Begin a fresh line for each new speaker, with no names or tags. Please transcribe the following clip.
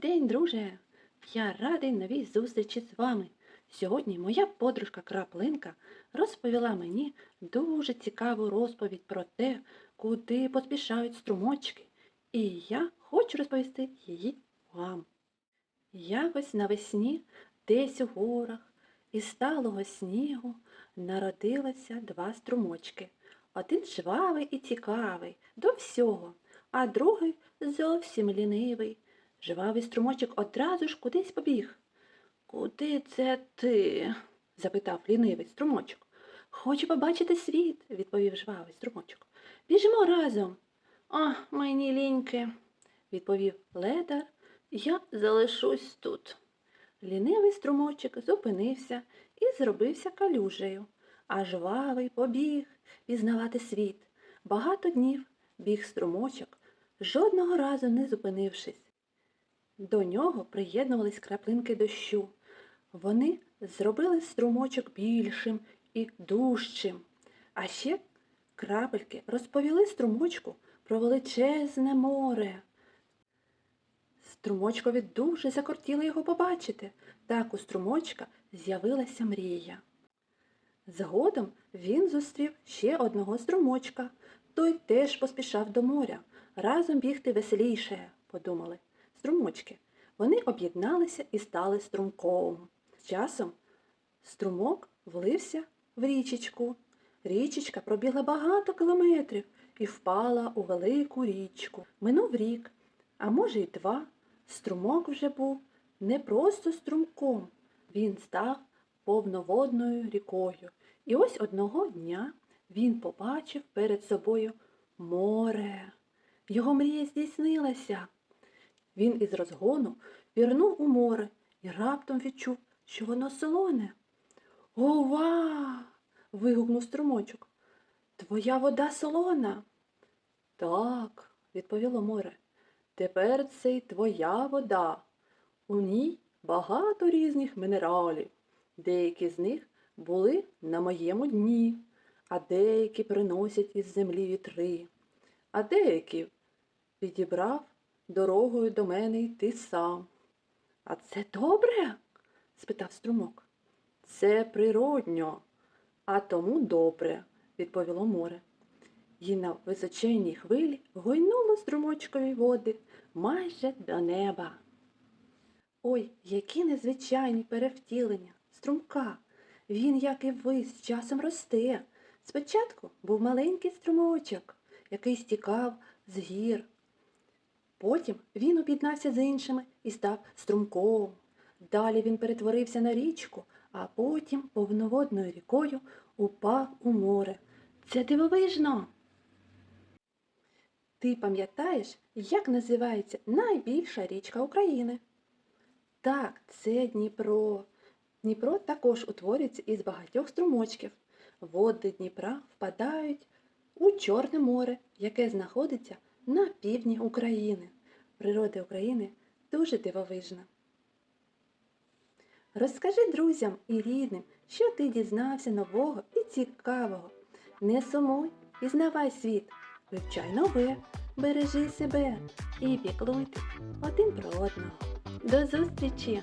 день, друже! Я радий новій зустрічі з вами. Сьогодні моя подружка Краплинка розповіла мені дуже цікаву розповідь про те, куди поспішають струмочки, і я хочу розповісти її вам. Якось навесні, десь у горах, із сталого снігу народилося два струмочки. Один жвавий і цікавий до всього, а другий зовсім лінивий. Жвавий струмочок одразу ж кудись побіг. Куди це ти? запитав лінивий струмочок. Хочу побачити світ, відповів жвавий струмочок. Біжимо разом. А, мені ліньки, відповів ледар. Я залишусь тут. Лінивий струмочок зупинився і зробився калюжею, а жвавий побіг пізнавати світ. Багато днів біг струмочок, жодного разу не зупинившись. До нього приєднувались краплинки дощу. Вони зробили струмочок більшим і дужчим. А ще крапельки розповіли струмочку про величезне море. Струмочкові дуже закортіло його побачити. Так у струмочка з'явилася мрія. Згодом він зустрів ще одного струмочка. Той теж поспішав до моря. Разом бігти веселіше, подумали струмочки. Вони об'єдналися і стали струмком. З часом струмок влився в річечку. Річечка пробігла багато кілометрів і впала у велику річку. Минув рік, а може й два. Струмок вже був не просто струмком, він став повноводною рікою. І ось одного дня він побачив перед собою море. Його мрія здійснилася. Він із розгону пірнув у море і раптом відчув, що воно солоне. Ова! вигукнув струмочок. Твоя вода солона. Так, відповіло море. Тепер це й твоя вода. У ній багато різних мінералів. Деякі з них були на моєму дні, а деякі приносять із землі вітри, а деякі підібрав дорогою до мене йти сам. А це добре? спитав струмок. Це природньо, а тому добре, відповіло море. І на височенній хвилі гойнуло струмочкові води майже до неба. Ой, які незвичайні перевтілення, струмка. Він, як і ви, з часом росте. Спочатку був маленький струмочок, який стікав з гір. Потім він об'єднався з іншими і став струмком. Далі він перетворився на річку, а потім повноводною рікою упав у море. Це дивовижно. Ти пам'ятаєш, як називається найбільша річка України? Так, це Дніпро. Дніпро також утворюється із багатьох струмочків. Води Дніпра впадають у Чорне море, яке знаходиться на півдні України. Природа України дуже дивовижна. Розкажи друзям і рідним, що ти дізнався нового і цікавого. Не сумуй, пізнавай світ, вивчай нове, бережи себе і піклуйте один про одного. До зустрічі!